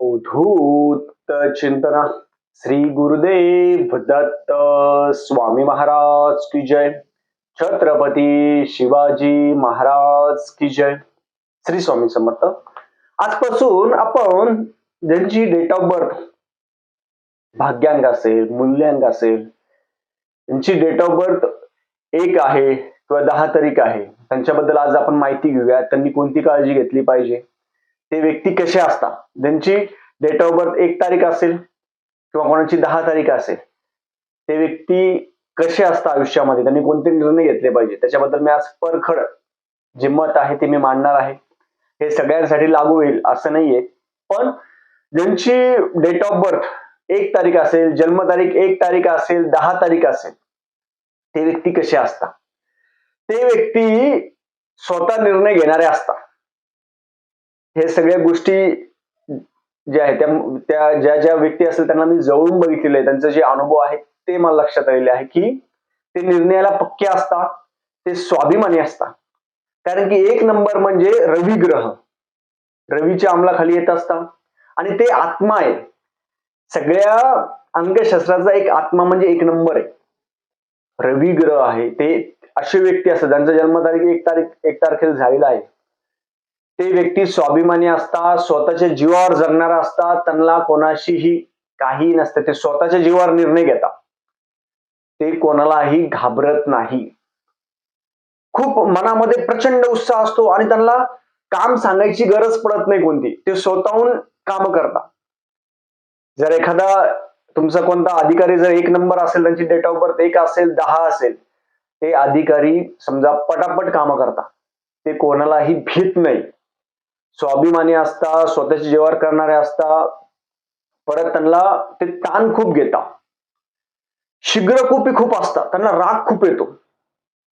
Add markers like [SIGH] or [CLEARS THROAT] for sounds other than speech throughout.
उद्धूत चिंतना। श्री गुरुदेव दत्त स्वामी महाराज की जय। छत्रपती शिवाजी महाराज की जय। श्री स्वामी समर्थ। आजपासून आपण ज्यांची डेट ऑफ बर्थ भाग्यांक असेल मूल्यांक असेल त्यांची डेट ऑफ बर्थ एक आहे किंवा दहा तारीख आहे त्यांच्याबद्दल आज आपण माहिती घेऊया. त्यांनी कोणती काळजी घेतली पाहिजे? ते व्यक्ती कसे असतात? ज्यांची डेट ऑफ बर्थ एक तारीख असेल किंवा कोणाची दहा तारीख असेल ते व्यक्ती कसे असतात आयुष्यामध्ये? त्यांनी कोणते निर्णय घेतले पाहिजे? त्याच्याबद्दल मी आज परखड जे मत आहे ते मी मांडणार आहे. हे सगळ्यांसाठी लागू होईल असं नाहीये. पण ज्यांची डेट ऑफ बर्थ एक तारीख असेल जन्मतारीख एक तारीख असेल दहा तारीख असेल ते व्यक्ती कसे असतात? ते व्यक्ती स्वतः निर्णय घेणारे असतात. हे सगळ्या गोष्टी ज्या आहेत त्या त्या ज्या ज्या व्यक्ती असेल त्यांना मी जवळून बघितलेलं आहे. त्यांचे जे अनुभव आहे ते मला लक्षात आलेले आहे की ते निर्णयाला पक्के असतात ते स्वाभिमानी असतात. कारण की एक नंबर म्हणजे रवी ग्रह. रवीच्या अंमलाखाली येत असतात आणि ते आत्मा आहे. सगळ्या अंगशास्त्राचा एक आत्मा म्हणजे एक नंबर आहे. रवी ग्रह आहे ते असे व्यक्ती असतात ज्यांचा जन्मतारीख एक तारीख एक तारखेला झालेला आहे. ते व्यक्ती स्वाभिमानी असतात स्वतःच्या जीवावर जगणार असतात त्यांना कोणाशीही काही नसतं. ते स्वतःच्या जीवावर निर्णय घेतात. ते कोणालाही घाबरत नाही. खूप मनामध्ये प्रचंड उत्साह असतो आणि त्यांना काम सांगायची गरज पडत नाही कोणती. ते स्वतःहून काम करतात. जर एखादा तुमचा कोणता अधिकारी जर एक नंबर असेल त्यांची डेट ऑफ बर्थ एक असेल दहा असेल ते अधिकारी समजा पटापट काम करतात. ते कोणालाही भीत नाही. स्वाभिमानी असता स्वतःची जेवार करणारे असता परत त्यांना ते ताण खूप घेतात शीघ्रकोपी खूप असतात त्यांना राग खूप येतो.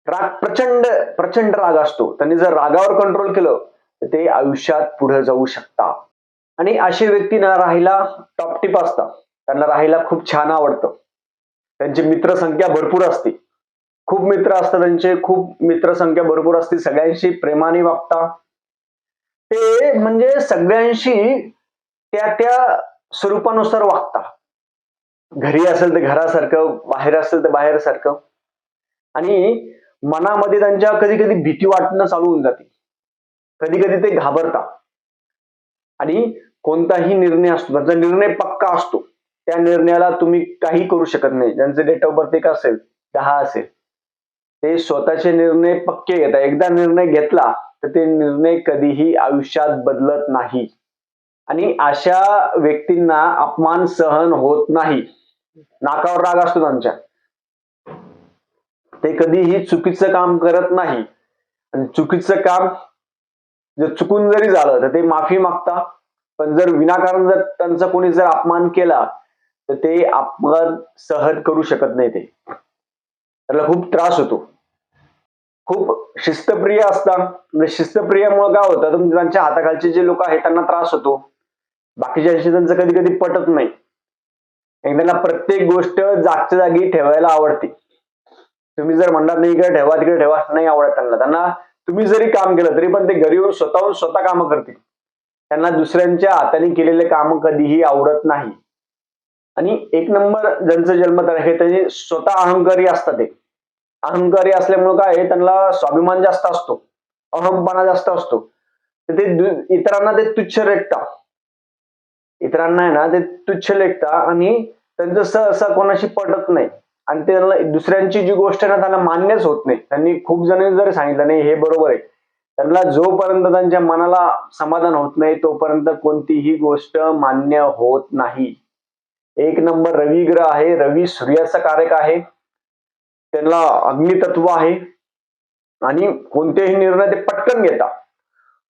राग प्रचंड प्रचंड राग असतो. त्यांनी जर रागावर कंट्रोल केलं तर ते आयुष्यात पुढे जाऊ शकतात आणि असे व्यक्ती ना राहायला टॉप टिप असतात त्यांना राहायला खूप छान आवडतं. त्यांची मित्रसंख्या भरपूर असते. खूप मित्र असतात त्यांचे खूप मित्रसंख्या भरपूर असते. सगळ्यांशी प्रेमाने वागता. ते म्हणजे सगळ्यांशी त्या त्या स्वरूपानुसार वागता. घरी असेल तर घरासारखं बाहेर असेल तर बाहेर सारखं आणि मनामध्ये त्यांच्या कधी कधी भीती वाटणं चालू होऊन जाते. कधी कधी ते घाबरतात. आणि कोणताही निर्णय असतो त्यांचा निर्णय पक्का असतो त्या निर्णयाला तुम्ही काही करू शकत नाही. ज्यांचं डेट ऑफ बर्थ एक असेल दहा असेल ते स्वतःचे निर्णय पक्के घेतात. एकदा निर्णय घेतला तर ते निर्णय कधीही आयुष्यात बदलत नाही. आणि अशा व्यक्तींना अपमान सहन होत नाही. नाकावर राग असतो त्यांच्या. ते कधीही चुकीचं काम करत नाही. आणि चुकीचं काम जर चुकून जरी झालं तर ते माफी मागता पण जर विनाकारण जर त्यांचा कोणी जर अपमान केला तर ते अपमान सहन करू शकत नाही ते. त्याला खूप त्रास होतो. खूप शिस्तप्रिय असतात. म्हणजे शिस्तप्रियामुळे काय होतं तर त्यांच्या हाताखालचे जे लोक आहेत त्यांना त्रास होतो. बाकीच्याशी त्यांचं कधी कधी पटत नाही. त्यांना प्रत्येक गोष्ट जागच्या जागी ठेवायला आवडते. तुम्ही जर म्हणणार नाही इकडे ठेवा तिकडे ठेवा नाही आवडत त्यांना. त्यांना तुम्ही जरी काम केलं तरी पण ते घरी येऊन स्वतःहून स्वतः कामं करतील. त्यांना दुसऱ्यांच्या हाताने केलेले काम कधीही आवडत नाही. आणि एक नंबर ज्यांचं जन्मतारीख आहे त्यांनी स्वतः अहंकारी असतात ते अहंकारी असल्यामुळे काय आहे, त्यांना स्वाभिमान जास्त असतो. अहमपणा जास्त असतो. तर ते इतरांना ते तुच्छ लेखता इतरांना आहे ना ते तुच्छ लेखता आणि त्यांचं सहसा कोणाशी पटत नाही. आणि ते त्यांना दुसऱ्यांची जी गोष्ट आहे ना त्यांना मान्यच होत नाही. त्यांनी खूप जणांनी जरी सांगितलं नाही हे बरोबर आहे. त्यांना जोपर्यंत त्यांच्या मनाला समाधान होत नाही तोपर्यंत कोणतीही गोष्ट मान्य होत नाही. एक नंबर रवी ग्रह आहे. रवी सूर्याचा कारक आहे. त्यांना अग्नितत्व आहे. आणि कोणतेही निर्णय ते पटकन घेतात.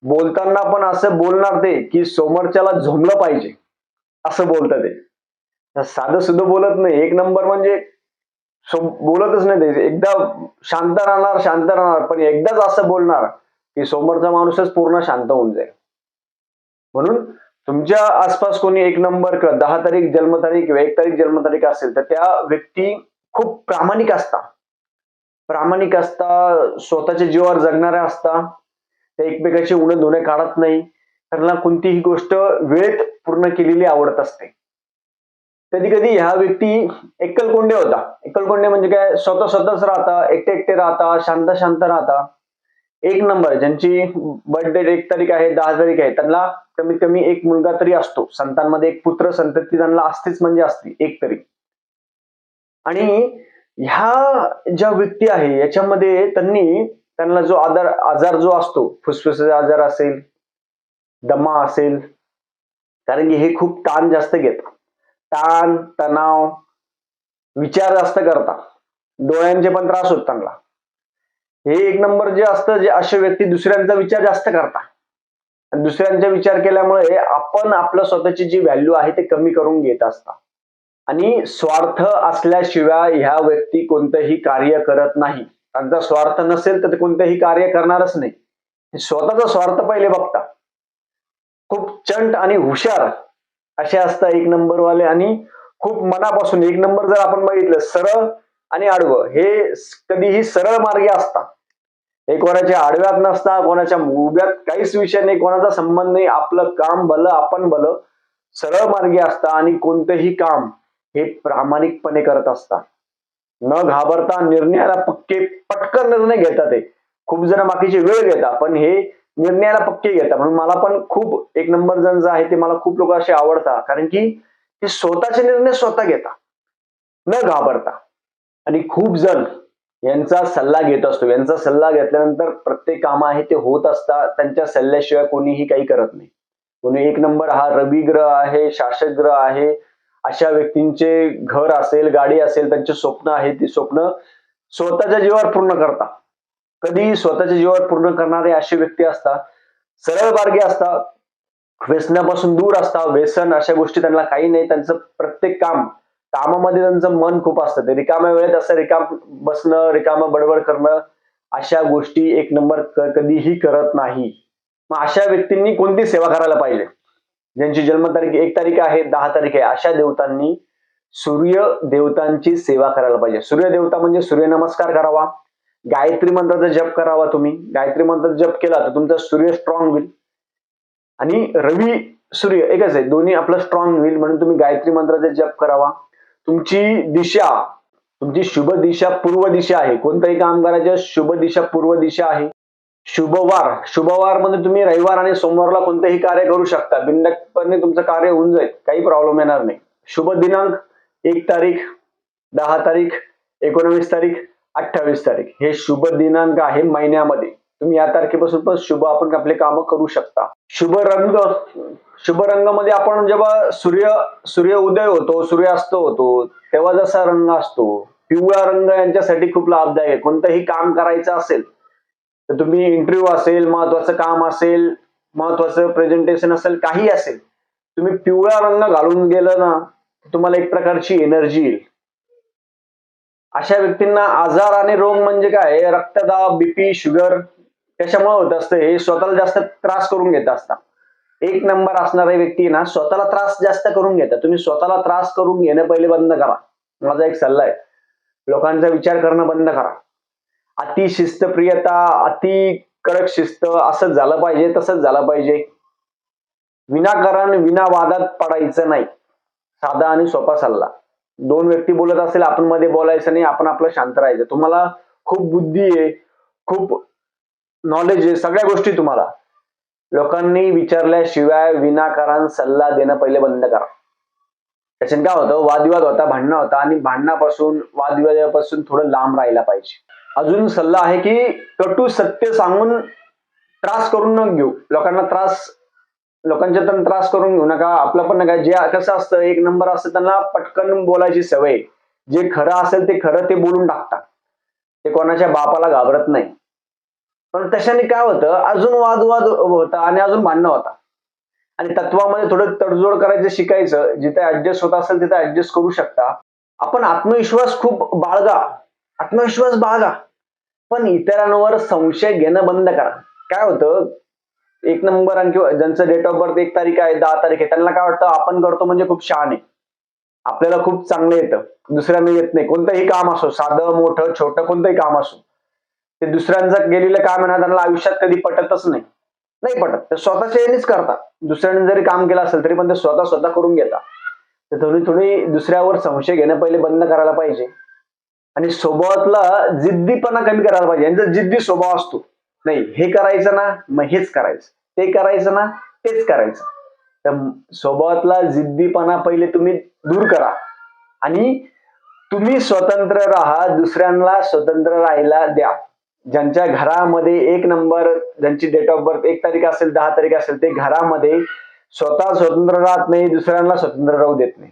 बोलताना पण असं बोलणार ते की समोरच्याला झोमलं पाहिजे. असं बोलतं ते. साधं सुद्धा बोलत नाही. एक नंबर म्हणजे सो- बोलतच नाही ते. एकदा शांत राहणार शांत राहणार. पण एकदाच असं बोलणार की समोरचा माणूसच पूर्ण शांत होऊन जाईल. म्हणून तुमच्या आसपास कोणी एक नंबर दहा तारीख जन्मतारीख किंवा एक तारीख जन्मतारीख असेल तर त्या व्यक्ती खूप प्रामाणिक असता प्रामाणिक असता स्वतःच्या जीवावर जगणाऱ्या असता ते एकमेकाचे उणे धुणे काढत नाही त्यांना कोणतीही गोष्ट वेळेत पूर्ण केलेली आवडत असते. कधी कधी ह्या व्यक्ती एकलकोंडे होता. एकलकोंडे म्हणजे काय स्वतः स्वतःच राहता एकटे एकटे राहता शांत शांत राहता. एक नंबर ज्यांची बर्थडे एक तारीख आहे दहा तारीख आहे त्यांना कमीत कमी एक मुलगा तरी असतो. संतांमध्ये एक पुत्र संतती त्यांना असतेच म्हणजे असते एक तरी. आणि ह्या ज्या व्यक्ती आहे याच्यामध्ये त्यांनी त्यांना जो आजार आजार जो असतो फुसफुसाचा आजार असेल दमा असेल कारण की हे खूप ताण जास्त घेतात. ताण तणाव विचार जास्त करता डोळ्यांचे पण त्रास होत त्यांना. हे एक नंबर जे असतं जे असे व्यक्ती दुसऱ्यांचा विचार जास्त करता. आणि दुसऱ्यांचा विचार केल्यामुळे आपण आपलं स्वतःची जी व्हॅल्यू आहे ते कमी करून घेत असता आणि स्वार्थ असल्याशिवाय ह्या व्यक्ती कोणतंही कार्य करत नाही. त्यांचा स्वार्थ नसेल तर ते कोणतंही कार्य करणारच नाही. स्वतःचा स्वार्थ पहिले बघता. खूप चंट आणि हुशार असे असतात एक नंबर वाले आणि खूप मनापासून एक नंबर जर आपण बघितलं सरळ आणि आडवं हे कधीही सरळ मार्गे असतात. हे कोणाच्या आडव्यात नसता कोणाच्या उभ्यात काहीच विषय नाही कोणाचा संबंध नाही आपलं काम भलं आपण भलं सरळ मार्गी असता आणि कोणतंही काम हे प्रामाणिकपणे करत असतात न घाबरता निर्णयाला पक्के पटकन निर्णय घेतात ते. खूप जण बाकीचे वेळ घेतात पण हे निर्णयाला पक्के घेतात म्हणून मला पण खूप एक नंबर जण जे आहे ते मला खूप लोक असे आवडतात. कारण की ते स्वतःचे निर्णय स्वतः घेतात न घाबरता. आणि खूप जण यांचा सल्ला घेत असतो. यांचा सल्ला घेतल्यानंतर प्रत्येक काम आहे ते होत असतात. त्यांच्या सल्ल्याशिवाय कोणीही काही करत नाही. कोणी एक नंबर हा रवी ग्रह आहे शासक ग्रह आहे. अशा व्यक्तींचे घर असेल गाडी असेल त्यांचे स्वप्न आहे ती स्वप्न स्वतःच्या जीवावर पूर्ण करता. कधी स्वतःच्या जीवावर पूर्ण करणारे असे व्यक्ती असतात. सरळ मार्गी असतात. व्यसनापासून दूर असतात. व्यसन अशा गोष्टी त्यांना काही नाही. त्यांचं प्रत्येक काम कामामध्ये त्यांचं मन खूप असतं. ते रिकाम्या वेळेत असं रिकाम बसणं रिकाम बडबड करणं अशा गोष्टी एक नंबर कधीही करत नाही. मग अशा व्यक्तींनी कोणती सेवा करायला पाहिजे? ज्यांची जन्मतारीख एक तारीख आहे दहा तारीख आहे अशा देवतांनी सूर्य देवतांची सेवा करायला पाहिजे. सूर्य देवता म्हणजे सूर्यनमस्कार करावा. गायत्री मंत्राचा जप करावा तुम्ही. गायत्री मंत्राचा जप केला तर तुमचा सूर्य स्ट्रॉंग होईल. आणि रवी सूर्य एकच आहे. दोन्ही आपलं स्ट्रॉंग होईल म्हणून तुम्ही गायत्री मंत्राचा जप करावा. तुमची दिशा तुमची शुभ दिशा पूर्व दिशा आहे. कोणत्याही कामगाराच्या शुभ दिशा पूर्व दिशा आहे. शुभवार शुभवारमध्ये तुम्ही रविवार आणि सोमवारला कोणतेही कार्य करू शकता. बिंदकपणे तुमचं कार्य होऊन जाईल. काही प्रॉब्लेम येणार नाही. शुभ दिनांक एक तारीख दहा तारीख एकोणवीस तारीख अठ्ठावीस तारीख. हे शुभ दिनांक आहे महिन्यामध्ये. तुम्ही या तारखेपासून पण शुभ आपण आपले कामं करू शकता. शुभ रंग शुभ रंगामध्ये आपण जेव्हा सूर्य सूर्य उदय होतो सूर्यास्त होतो तेव्हा जसा रंग असतो पिवळा रंग यांच्यासाठी खूप लाभदायक आहे. कोणतंही काम करायचं असेल तर तुम्ही इंटरव्ह्यू असेल महत्वाचं काम असेल महत्वाचं प्रेझेंटेशन असेल काही असेल तुम्ही पिवळा रंग घालून गेलं ना तुम्हाला एक प्रकारची एनर्जी येईल. अशा व्यक्तींना आजार आणि रोग म्हणजे काय? रक्तदाब बीपी शुगर त्याच्यामुळे होत असतं हे स्वतःला जास्त त्रास करून घेत असतात एक नंबर असणारे व्यक्ती ना स्वतःला त्रास जास्त करून घेतात तुम्ही स्वतःला त्रास करून घेणं पहिले बंद करा. माझा एक सल्ला आहे. लोकांचा विचार करणं बंद करा. अति शिस्तप्रियता अति कडक शिस्त असंच झालं पाहिजे तसंच झालं पाहिजे. विनाकारण विना वादात पडायचं नाही. साधा आणि सोपा सल्ला. दोन व्यक्ती बोलत असेल आपण मध्ये बोलायचं नाही आपण आपलं शांत राहायचं. तुम्हाला खूप बुद्धी आहे खूप नॉलेज आहे सगळ्या गोष्टी तुम्हाला. लोकांनी विचारल्याशिवाय विनाकारण सल्ला देणं पहिले बंद करा. त्याच्याने काय होतं वादविवाद होता भांडणं होता आणि भांडणापासून वादविवादापासून थोडं लांब राहायला पाहिजे. अजून सल्ला आहे की कटू सत्य सांगून त्रास करून न घेऊ. लोकांना त्रास लोकांच्या तर त्रास करून घेऊ नका. आपलं पण नका. जे कसं असतं एक नंबर असतं त्यांना पटकन बोलायची सवय. जे खरं असेल ते खरं ते बोलून टाकतात. ते कोणाच्या बापाला घाबरत नाही. पण तशाने काय होतं अजून वादवाद होता आणि अजून भांडणं होता. आणि तत्वामध्ये थोडं तडजोड करायचं शिकायचं जिथे ऍडजस्ट होत असेल तिथे ऍडजस्ट करू शकता. आपण आत्मविश्वास खूप बाळगा. आत्मविश्वास बाळगा. पण इतरांवर संशय घेणं बंद करा. काय होतं एक नंबर आणि ज्यांचं डेट ऑफ बर्थ एक तारीख आहे दहा तारीख आहे त्यांना काय वाटतं आपण करतो म्हणजे खूप छान आहे आपल्याला खूप चांगलं येतं. दुसऱ्यांना येत नाही. कोणतंही काम असो साधं मोठं छोटं कोणतंही काम असो. ते दुसऱ्यांचं गेलेलं काम आहे ना त्यांना आयुष्यात कधी पटतच नाही. नाही पटत. ते स्वतःच्या यानेच करतात. दुसऱ्याने जरी काम केलं असेल तरी पण ते स्वतः स्वतः करून घेतात. तर थोडी थोडी दुसऱ्यावर संशय घेणं पहिले बंद करायला पाहिजे. आणि स्वभावातला जिद्दीपणा कमी करायला पाहिजे. यांचा जिद्दी स्वभाव असतो. नाही हे करायचं ना मग हेच करायचं. ते करायचं ना तेच करायचं. तर स्वभावातला जिद्दीपणा पहिले तुम्ही दूर करा. आणि तुम्ही स्वतंत्र राहा दुसऱ्यांना स्वतंत्र राहायला द्या. ज्यांच्या घरामध्ये एक नंबर ज्यांची डेट ऑफ बर्थ एक तारीख असेल दहा तारीख असेल ते घरामध्ये स्वतः स्वतंत्र राहत नाही दुसऱ्यांना स्वतंत्र राहू देत नाही.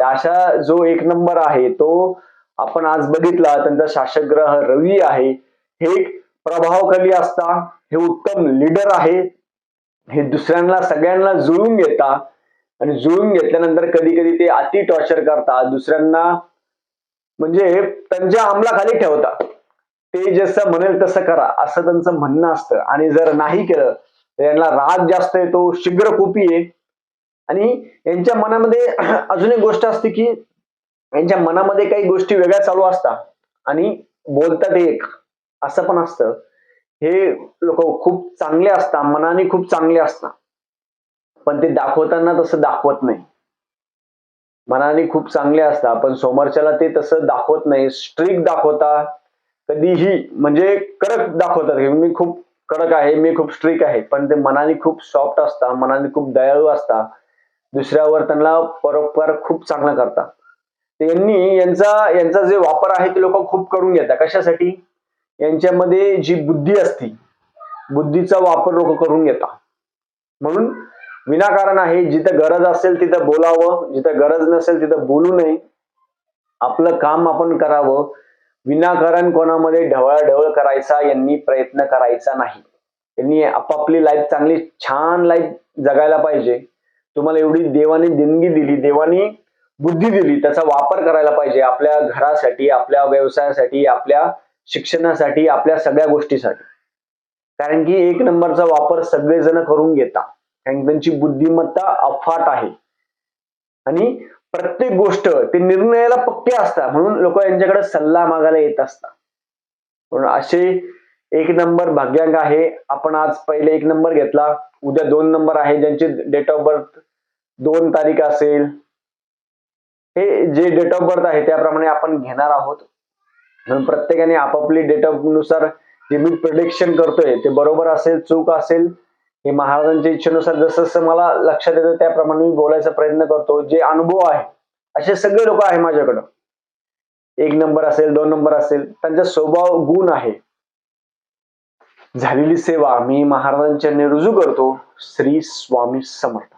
अशा जो एक नंबर आहे तो आपण आज बघितला त्यांचा शासक ग्रह रवी आहे. हे एक प्रभावशाली असता हे उत्तम लीडर आहे. हे दुसऱ्यांना सगळ्यांना जुळून घेता. आणि जुळून घेतल्यानंतर कधी कधी ते अति टॉर्चर करतात. दुसऱ्यांना म्हणजे त्यांच्या अंमलाखाली ठेवता ते जसं म्हणेल तसं करा असं त्यांचं म्हणणं असतं. आणि जर नाही केलं तर यांना राग जास्त येतो शीघ्र खूपी आहे. आणि यांच्या मनामध्ये [CLEARS THROAT] अजून एक गोष्ट असते की यांच्या मनामध्ये काही गोष्टी वेगळ्या चालू असतात. आणि बोलतात एक असं पण असतं. हे लोक खूप चांगले असतात मनाने खूप चांगले असतात. पण ते दाखवताना तसं दाखवत नाही. मनाने खूप चांगले असतात पण समोरच्याला ते तसं दाखवत नाही. स्ट्रिक्ट दाखवता कधीही म्हणजे कडक दाखवतात की मी खूप कडक आहे मी खूप स्ट्रिक आहे पण ते मनाने खूप सॉफ्ट असतात मनाने खूप दयाळू असतात दुसऱ्यावर त्यांना परोपकार खूप चांगला करतात त्यांनी यांचा यांचा जे वापर आहे ते लोक खूप करून घेतात. कशासाठी? यांच्यामध्ये जी बुद्धी असती बुद्धीचा वापर लोक करून घेतात. म्हणून विनाकारण आहे जिथं गरज असेल तिथं बोलावं जिथं गरज नसेल तिथं बोलू नये. आपलं काम आपण करावं. विनाकारण कोणामध्ये ढवळाढवळ करायचा यांनी प्रयत्न करायचा नाही. त्यांनी आपापली लाईफ चांगली छान लाईफ जगायला पाहिजे. तुम्हाला एवढी देवाने देणगी दिली देवानी बुद्धी दिली त्याचा वापर करायला पाहिजे. आपल्या घरासाठी आपल्या व्यवसायासाठी आपल्या शिक्षणासाठी आपल्या सगळ्या गोष्टीसाठी. कारण की एक नंबरचा वापर सगळेजण करून घेता कारण त्यांची बुद्धिमत्ता अफाट आहे. आणि प्रत्येक गोष्ट ते निर्णयाला पक्के असतात. म्हणून लोक यांच्याकडे सल्ला मागायला येत असतात. म्हणून असे एक नंबर भाग्यांक आहे. आपण आज पहिले एक नंबर घेतला. उद्या दोन नंबर आहे. ज्यांची डेट ऑफ बर्थ दोन तारीख असेल. हे जे डेट ऑफ बर्थ आहे त्याप्रमाणे आपण घेणार आहोत. म्हणून प्रत्येकाने आपापली डेट ऑफनुसार जे मी प्रिडिक्शन करतोय ते बरोबर असेल चूक असेल हे महाराजांच्या इच्छेनुसार जसं जसं मला लक्षात येतं त्याप्रमाणे मी बोलायचा प्रयत्न करतो. जे अनुभव आहे असे सगळे लोक आहे माझ्याकडं. एक नंबर असेल दोन नंबर असेल त्यांचा स्वभाव गुण आहे. झालेली सेवा मी महाराजांच्या रुजू करतो. श्री स्वामी समर्थ.